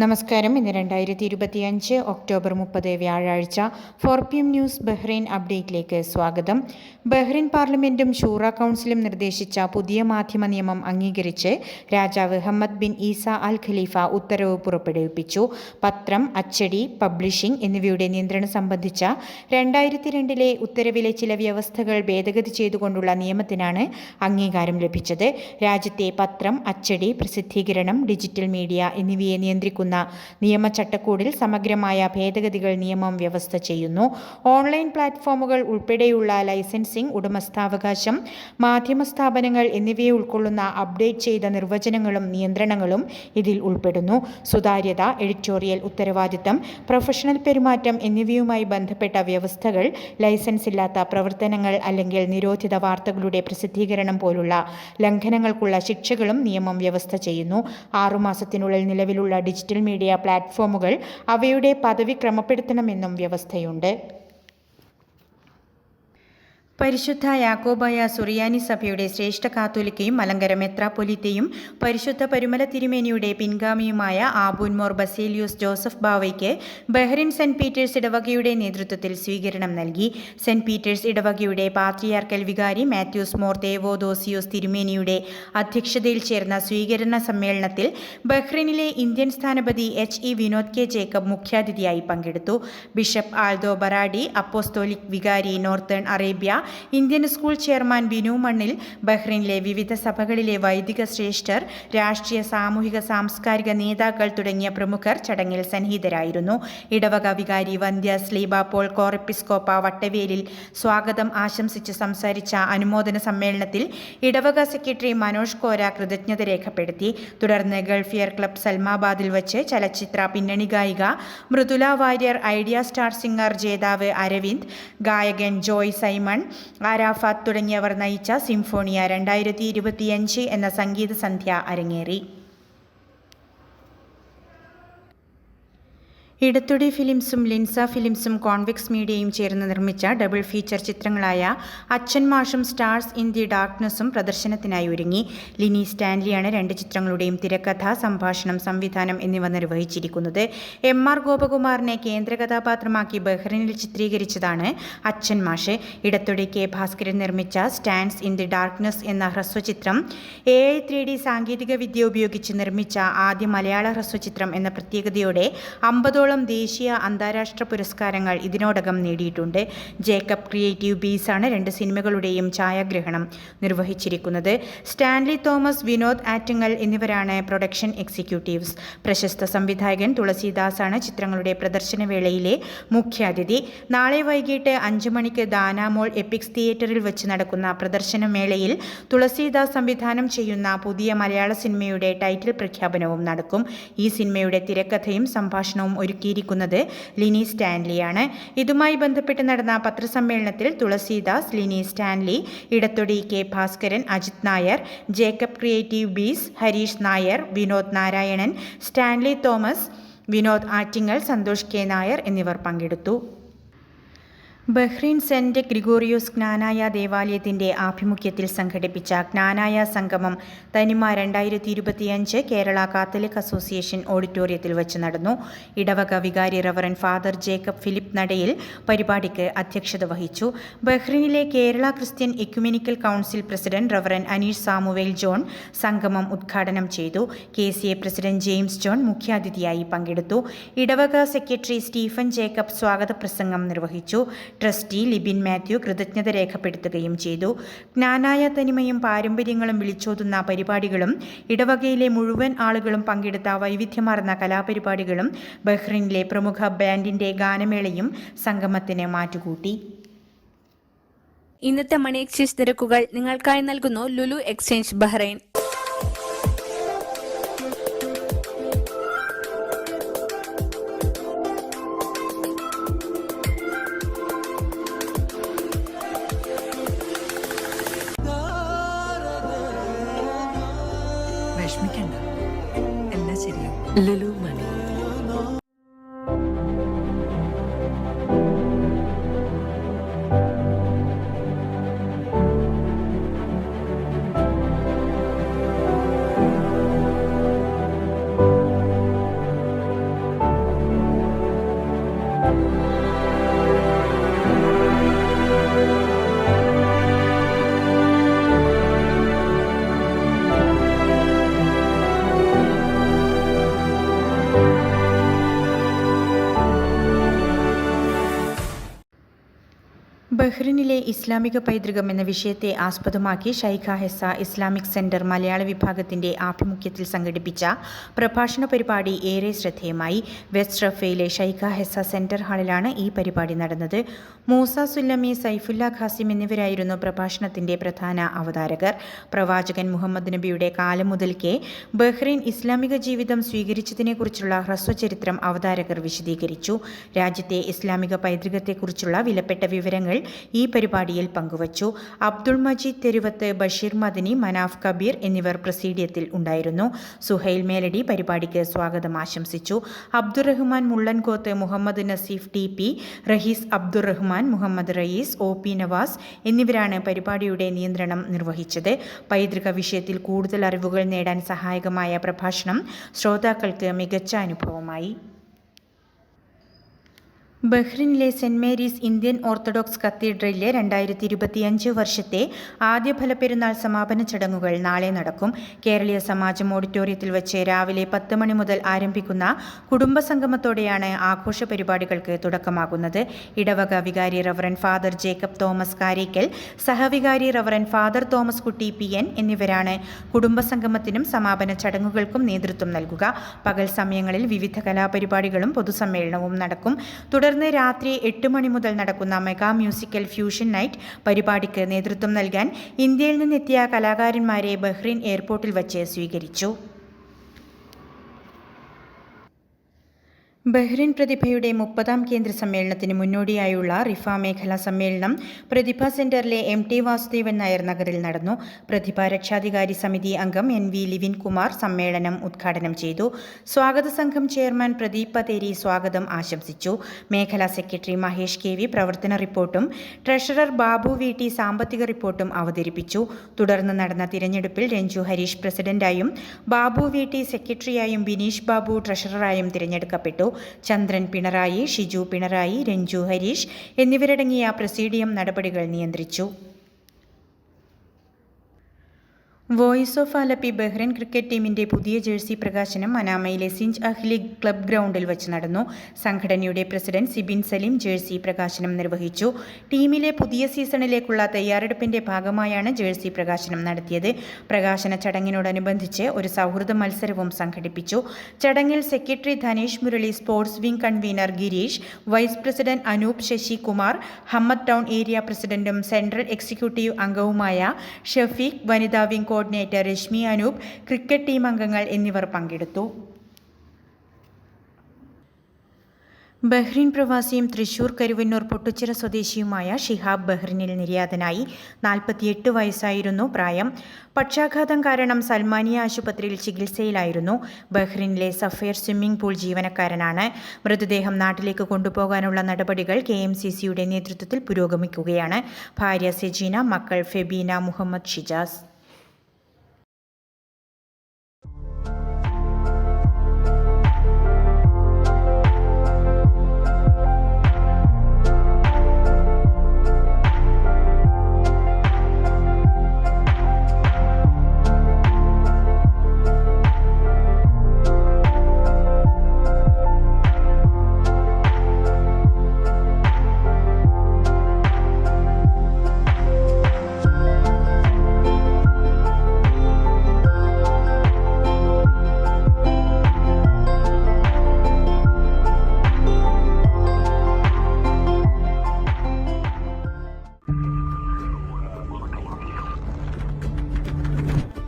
നമസ്കാരം. ഇന്ന് രണ്ടായിരത്തി ഇരുപത്തിയഞ്ച് ഒക്ടോബർ മുപ്പത് വ്യാഴാഴ്ച four P M news Bahrain അപ്ഡേറ്റിലേക്ക് സ്വാഗതം. ബഹ്റൈൻ പാർലമെന്റും ഷൂറ കൗൺസിലും നിർദ്ദേശിച്ച പുതിയ മാധ്യമ നിയമം അംഗീകരിച്ച് രാജാവ് Hamad bin Isa Al Khalifa ഉത്തരവ് പുറപ്പെടുവിപ്പിച്ചു. പത്രം അച്ചടി പബ്ലിഷിംഗ് എന്നിവയുടെ നിയന്ത്രണം സംബന്ധിച്ച രണ്ടായിരത്തി രണ്ടിലെ ഉത്തരവിലെ ചില വ്യവസ്ഥകൾ ഭേദഗതി ചെയ്തുകൊണ്ടുള്ള നിയമത്തിനാണ് അംഗീകാരം ലഭിച്ചത്. രാജ്യത്തെ പത്രം അച്ചടി പ്രസിദ്ധീകരണം ഡിജിറ്റൽ മീഡിയ എന്നിവയെ നിയന്ത്രിക്കുന്ന നിയമ ചട്ടക്കൂടിൽ സമഗ്രമായ ഭേദഗതികൾ നിയമം വ്യവസ്ഥ ചെയ്യുന്നു. ഓൺലൈൻ പ്ലാറ്റ്ഫോമുകൾ ഉൾപ്പെടെയുള്ള ലൈസൻസിംഗ് ഉടമസ്ഥാവകാശം മാധ്യമ സ്ഥാപനങ്ങൾ എന്നിവയെ ഉൾക്കൊള്ളുന്ന അപ്ഡേറ്റ് ചെയ്ത നിർവചനങ്ങളും നിയന്ത്രണങ്ങളും ഇതിൽ ഉൾപ്പെടുന്നു. സുതാര്യത എഡിറ്റോറിയൽ ഉത്തരവാദിത്തം പ്രൊഫഷണൽ പെരുമാറ്റം എന്നിവയുമായി ബന്ധപ്പെട്ട വ്യവസ്ഥകൾ ലൈസൻസ് ഇല്ലാത്ത പ്രവർത്തനങ്ങൾ അല്ലെങ്കിൽ നിരോധിത വാർത്തകളുടെ പ്രസിദ്ധീകരണം പോലുള്ള ലംഘനങ്ങൾക്കുള്ള ശിക്ഷകളും നിയമം വ്യവസ്ഥ ചെയ്യുന്നു. ആറുമാസത്തിനുള്ളിൽ നിലവിലുള്ള ഡിജിറ്റൽ മീഡിയ പ്ലാറ്റ്ഫോമുകൾ അവയുടെ പദവി ക്രമപ്പെടുത്തണമെന്നും വ്യവസ്ഥയുണ്ട്. പരിശുദ്ധ യാക്കോബായ സുറിയാനി സഭയുടെ ശ്രേഷ്ഠ കാത്തോലിക്കയും മലങ്കര മെത്രാപൊലിത്തയും പരിശുദ്ധ പരുമല തിരുമേനിയുടെ പിൻഗാമിയുമായ ആബൂൻമോർ ബസേലിയൂസ് ജോസഫ് ബാവയ്ക്ക് ബഹ്റിൻ സെന്റ് പീറ്റേഴ്സ് ഇടവകയുടെ നേതൃത്വത്തിൽ സ്വീകരണം നൽകി. സെന്റ് പീറ്റേഴ്സ് ഇടവകയുടെ പാത്രിയാർക്കൽ വികാരി മാത്യൂസ് മോർ ദേവോദോസിയോസ് തിരുമേനിയുടെ അധ്യക്ഷതയിൽ ചേർന്ന സ്വീകരണ സമ്മേളനത്തിൽ ബഹ്റിനിലെ ഇന്ത്യൻ സ്ഥാനപതി H E Vinod K Jacob മുഖ്യാതിഥിയായി പങ്കെടുത്തു. Bishop Aldo Berardi apostolic vicar northern Arabia Indian school chairman Binu Mannil ബഹ്റിനിലെ വിവിധ സഭകളിലെ വൈദിക ശ്രേഷ്ഠർ രാഷ്ട്രീയ സാമൂഹിക സാംസ്കാരിക നേതാക്കൾ തുടങ്ങിയ പ്രമുഖർ ചടങ്ങിൽ സന്നിഹിതരായിരുന്നു. ഇടവക വികാരി വന്ധ്യ സ്ലീബ പോൾ കോറപ്പിസ്കോപ്പ വട്ടവേലിൽ സ്വാഗതം ആശംസിച്ച് സംസാരിച്ച അനുമോദന സമ്മേളനത്തിൽ ഇടവക സെക്രട്ടറി മനോജ് കോര കൃതജ്ഞത രേഖപ്പെടുത്തി. തുടർന്ന് ഗൾഫിയർ ക്ലബ് സൽമാബാദിൽ വച്ച് ചലച്ചിത്ര പിന്നണി ഗായിക Mridula Warrier Idea Star Singer ജേതാവ് അരവിന്ദ് ഗായകൻ ജോയ് സൈമൺ ആരാഫാത്ത് തുടങ്ങിയവർ നയിച്ച സിംഫോണിയ രണ്ടായിരത്തി ഇരുപത്തിയഞ്ച് എന്ന സംഗീത സന്ധ്യ അരങ്ങേറി. ഇടത്തൊടി ഫിലിംസും ലിൻസ ഫിലിംസും കോൺവിക്സ് മീഡിയയും ചേർന്ന് നിർമ്മിച്ച ഡബിൾ ഫീച്ചർ ചിത്രങ്ങളായ അച്ഛൻ മാഷും സ്റ്റാർസ് ഇൻ ദി ഡാർക്ക്നെസ്സും പ്രദർശനത്തിനായി ഒരുങ്ങി. ലിനി സ്റ്റാൻലിയാണ് രണ്ട് ചിത്രങ്ങളുടെയും തിരക്കഥ സംഭാഷണം സംവിധാനം എന്നിവ നിർവഹിച്ചിരിക്കുന്നത്. എം ആർ ഗോപകുമാറിനെ കേന്ദ്ര കഥാപാത്രമാക്കി ബഹ്റിനിൽ ചിത്രീകരിച്ചതാണ് അച്ഛൻ മാഷ്. ഇടത്തൊടി കെ ഭാസ്കരൻ നിർമ്മിച്ച സ്റ്റാൻസ് ഇൻ ദി ഡാർക്ക്നെസ് എന്ന ഹ്രസ്വചിത്രം എ ഐ ത്രീ ഡി സാങ്കേതിക വിദ്യ ഉപയോഗിച്ച് നിർമ്മിച്ച ആദ്യ മലയാള ഹ്രസ്വചിത്രം എന്ന പ്രത്യേകതയോടെ അമ്പതോളം പത്തോളം ദേശീയ അന്താരാഷ്ട്ര പുരസ്കാരങ്ങൾ ഇതിനോടകം നേടിയിട്ടുണ്ട്. ജേക്കബ് ക്രിയേറ്റീവ് ബീസ് ആണ് രണ്ട് സിനിമകളുടെയും ഛായാഗ്രഹണം നിർവഹിച്ചിരിക്കുന്നത്. സ്റ്റാൻലി തോമസ് വിനോദ് ആറ്റിങ്ങൽ എന്നിവരാണ് പ്രൊഡക്ഷൻ എക്സിക്യൂട്ടീവ്സ്. പ്രശസ്ത സംവിധായകൻ തുളസിദാസാണ് ചിത്രങ്ങളുടെ പ്രദർശന പ്രദർശനവേളയിലെ മുഖ്യാതിഥി. നാളെ വൈകിട്ട് അഞ്ചു മണിക്ക് ദാനാമോൾ എപ്പിക്സ് തിയേറ്ററിൽ വെച്ച് നടക്കുന്ന പ്രദർശന മേളയിൽ തുളസീദാസ് സംവിധാനം ചെയ്യുന്ന പുതിയ മലയാള സിനിമയുടെ ടൈറ്റിൽ പ്രഖ്യാപനവും നടക്കും. ഈ സിനിമയുടെ തിരക്കഥയും സംഭാഷണവും ഒരുക്കി ഒരുക്കിയിരിക്കുന്നത് ലിനി സ്റ്റാൻലിയാണ്. ഇതുമായി ബന്ധപ്പെട്ട് നടന്ന പത്രസമ്മേളനത്തിൽ Thulasidas Lini Stanley Edathodi K Bhaskaran Ajith Nair Jacob Creative Bees Harish Nair Vinod Narayanan Stanley Thomas Vinod Attingal Santhosh K Nair എന്നിവർ പങ്കെടുത്തു. ബഹ്റൈൻ സെന്റ് ഗ്രിഗോറിയോസ് ജ്ഞാനായ ദേവാലയത്തിന്റെ ആഭിമുഖ്യത്തിൽ സംഘടിപ്പിച്ച ജ്ഞാനായ സംഗമം തനിമ രണ്ടായിരത്തി ഇരുപത്തിയഞ്ച് കേരള കാത്തലിക് അസോസിയേഷൻ ഓഡിറ്റോറിയത്തിൽ വെച്ച് നടന്നു. ഇടവക വികാരി റവറൻ ഫാദർ ജേക്കബ് ഫിലിപ്പ് നടയിൽ പരിപാടിക്ക് അധ്യക്ഷത വഹിച്ചു. ബഹ്റൈനിലെ Kerala Christian ecumenical council president reverend Aneesh Samuel John സംഗമം ഉദ്ഘാടനം ചെയ്തു. K C A president James John മുഖ്യാതിഥിയായി പങ്കെടുത്തു. ഇടവക സെക്രട്ടറി സ്റ്റീഫൻ ജേക്കബ് സ്വാഗത പ്രസംഗം നിർവഹിച്ചു. ട്രസ്റ്റി ലിബിൻ മാത്യു കൃതജ്ഞത രേഖപ്പെടുത്തുകയും ചെയ്തു. ജ്ഞാനായ തനിമയും പാരമ്പര്യങ്ങളും വിളിച്ചോതുന്ന പരിപാടികളും ഇടവകയിലെ മുഴുവൻ ആളുകളും പങ്കെടുത്ത വൈവിധ്യമാർന്ന കലാപരിപാടികളും ബഹ്റിനിലെ പ്രമുഖ ബാൻഡിന്റെ ഗാനമേളയും സംഗമത്തിന് മാറ്റുകൂട്ടി. ഇന്നത്തെ മണി എക്സ്ചേഞ്ച് നിരക്കുകൾ നിങ്ങൾക്കായി നൽകുന്നു ലുലു എക്സ്ചേഞ്ച് ബഹ്റൈൻ. Lulu ബഹ്റിനിലെ ഇസ്ലാമിക പൈതൃകം എന്ന വിഷയത്തെ ആസ്പദമാക്കി ഷൈഖ ഹെസ ഇസ്ലാമിക് സെന്റർ മലയാള വിഭാഗത്തിന്റെ ആഭിമുഖ്യത്തിൽ സംഘടിപ്പിച്ച പ്രഭാഷണ പരിപാടി ഏറെ ശ്രദ്ധേയമായി. വെസ്റ്റ് റഫയിലെ ഷൈഖ ഹെസ സെന്റർ ഹാളിലാണ് ഈ പരിപാടി നടന്നത്. മൂസ സുല്ലമി സൈഫുല്ല ഖാസിം എന്നിവരായിരുന്നു പ്രഭാഷണത്തിന്റെ പ്രധാന അവതാരകർ. പ്രവാചകൻ മുഹമ്മദ് നബിയുടെ കാലം മുതൽക്കേ ബഹ്റിൻ ഇസ്ലാമിക ജീവിതം സ്വീകരിച്ചതിനെക്കുറിച്ചുള്ള ഹ്രസ്വചരിത്രം അവതാരകർ വിശദീകരിച്ചു. രാജ്യത്തെ ഇസ്ലാമിക പൈതൃകത്തെക്കുറിച്ചുള്ള വിലപ്പെട്ട വിവരങ്ങൾ ഈ പരിപാടിയിൽ പങ്കുവച്ചു. അബ്ദുൾ മജീദ് തെരുവത്ത് ബഷീർ മദനി മനാഫ് കബീർ എന്നിവർ പ്രസീഡിയത്തിൽ ഉണ്ടായിരുന്നു. സുഹൈൽ മേലടി പരിപാടിക്ക് സ്വാഗതം ആശംസിച്ചു. Abdurahman Mullankoth Muhammad Naseef T P Rahees Abdurahman Muhammad Rayees O P Navas എന്നിവരാണ് പരിപാടിയുടെ നിയന്ത്രണം നിർവഹിച്ചത്. പൈതൃക വിഷയത്തിൽ കൂടുതൽ അറിവുകൾ നേടാൻ സഹായകമായ പ്രഭാഷണം ശ്രോതാക്കൾക്ക് മികച്ച അനുഭവമായി. ബഹ്റിനിലെ സെന്റ് മേരീസ് ഇന്ത്യൻ ഓർത്തഡോക്സ് കത്തീഡ്രലിലെ രണ്ടായിരത്തി ഇരുപത്തിയഞ്ച് വർഷത്തെ ആദ്യ ഫലപ്പെരുന്നാൾ സമാപന ചടങ്ങുകൾ നാളെ നടക്കും. കേരളീയ സമാജം ഓഡിറ്റോറിയത്തിൽ വെച്ച് രാവിലെ പത്ത് മണി മുതൽ ആരംഭിക്കുന്ന കുടുംബസംഗമത്തോടെയാണ് ആഘോഷ പരിപാടികൾക്ക് തുടക്കമാകുന്നത്. ഇടവക വികാരി reverend father Jacob Thomas Karekkal സഹവികാരി reverend father Thomas Kutty P N എന്നിവരാണ് കുടുംബസംഗമത്തിനും സമാപന ചടങ്ങുകൾക്കും നേതൃത്വം നൽകുക. പകൽ സമയങ്ങളിൽ വിവിധ കലാപരിപാടികളും പൊതുസമ്മേളനവും നടക്കും. തുടർന്ന് രാത്രി എട്ട് മണി മുതൽ നടക്കുന്ന മെഗാ മ്യൂസിക്കൽ ഫ്യൂഷൻ നൈറ്റ് പരിപാടിക്ക് നേതൃത്വം നൽകാൻ ഇന്ത്യയിൽ നിന്നെത്തിയ കലാകാരന്മാരെ ബഹ്റിൻ എയർപോർട്ടിൽ വച്ച് സ്വീകരിച്ചു. ബഹ്റിൻ പ്രതിഭയുടെ മുപ്പതാം കേന്ദ്ര സമ്മേളനത്തിന് മുന്നോടിയായുള്ള റിഫ മേഖലാ സമ്മേളനം പ്രതിഭ സെന്ററിലെ എം ടി വാസുദേവൻ നായർ നഗറിൽ നടന്നു. പ്രതിഭ രക്ഷാധികാരി സമിതി അംഗം എൻ വി ലിവിൻ കുമാർ സമ്മേളനം ഉദ്ഘാടനം ചെയ്തു. സ്വാഗത സംഘം ചെയർമാൻ പ്രദീപ് പതേരി സ്വാഗതം ആശംസിച്ചു. മേഖലാ സെക്രട്ടറി മഹേഷ് കെ വി പ്രവർത്തന റിപ്പോർട്ടും ട്രഷറർ ബാബു വി ടി സാമ്പത്തിക റിപ്പോർട്ടും അവതരിപ്പിച്ചു. തുടർന്ന് നടന്ന തിരഞ്ഞെടുപ്പിൽ രഞ്ജു ഹരീഷ് പ്രസിഡന്റായും ബാബു വി ടി സെക്രട്ടറിയായും ബിനീഷ് ബാബു ട്രഷററായും തിരഞ്ഞെടുക്കപ്പെട്ടു. ചന്ദ്രൻ പിണറായി ഷിജു പിണറായി രഞ്ജു ഹരീഷ് എന്നിവരടങ്ങിയ പ്രസീഡിയം നടപടികൾ നിയന്ത്രിച്ചു. Voice of Alleppey Bahrain cricket ടീമിന്റെ പുതിയ ജേഴ്സി പ്രകാശനം മനാമയിലെ സിഞ്ച് അഹ്ലി ക്ലബ് ഗ്രൗണ്ടിൽ വച്ച് നടന്നു. സംഘടനയുടെ പ്രസിഡന്റ് സിബിൻ സലീം ജേഴ്സി പ്രകാശനം നിർവഹിച്ചു. ടീമിലെ പുതിയ സീസണിലേക്കുള്ള തയ്യാറെടുപ്പിന്റെ ഭാഗമായാണ് ജേഴ്സി പ്രകാശനം നടത്തിയത്. പ്രകാശന ചടങ്ങിനോടനുബന്ധിച്ച് ഒരു സൗഹൃദ മത്സരവും സംഘടിപ്പിച്ചു. ചടങ്ങിൽ secretary Dhanesh Murali sports wing convener Gireesh vice president Anoop Sasikumar Hamad Town area പ്രസിഡന്റും സെൻട്രൽ എക്സിക്യൂട്ടീവ് അംഗവുമായ ഷഫീഖ് വനിതാ wing coordinator Reshmi Anoop cricket team അംഗങ്ങൾ എന്നിവർ പങ്കെടുത്തു. ബഹ്റിൻ പ്രവാസിയും തൃശൂർ കരുവന്നൂർ പൊട്ടുച്ചിറ സ്വദേശിയുമായ ഷിഹാബ് ബഹ്റിനിൽ നിര്യാതനായി. നാൽപ്പത്തിയെട്ട് വയസ്സായിരുന്നു പ്രായം. പക്ഷാഘാതം കാരണം സൽമാനിയ ആശുപത്രിയിൽ ചികിത്സയിലായിരുന്നു. ബഹ്റിനിലെ സഫയർ സ്വിമ്മിംഗ് പൂൾ ജീവനക്കാരനാണ്. മൃതദേഹം നാട്ടിലേക്ക് കൊണ്ടുപോകാനുള്ള നടപടികൾ കെ എം സി സിയുടെ നേതൃത്വത്തിൽ പുരോഗമിക്കുകയാണ്. ഭാര്യ സെജീന മക്കൾ ഫെബീന മുഹമ്മദ് ഷിജാസ്.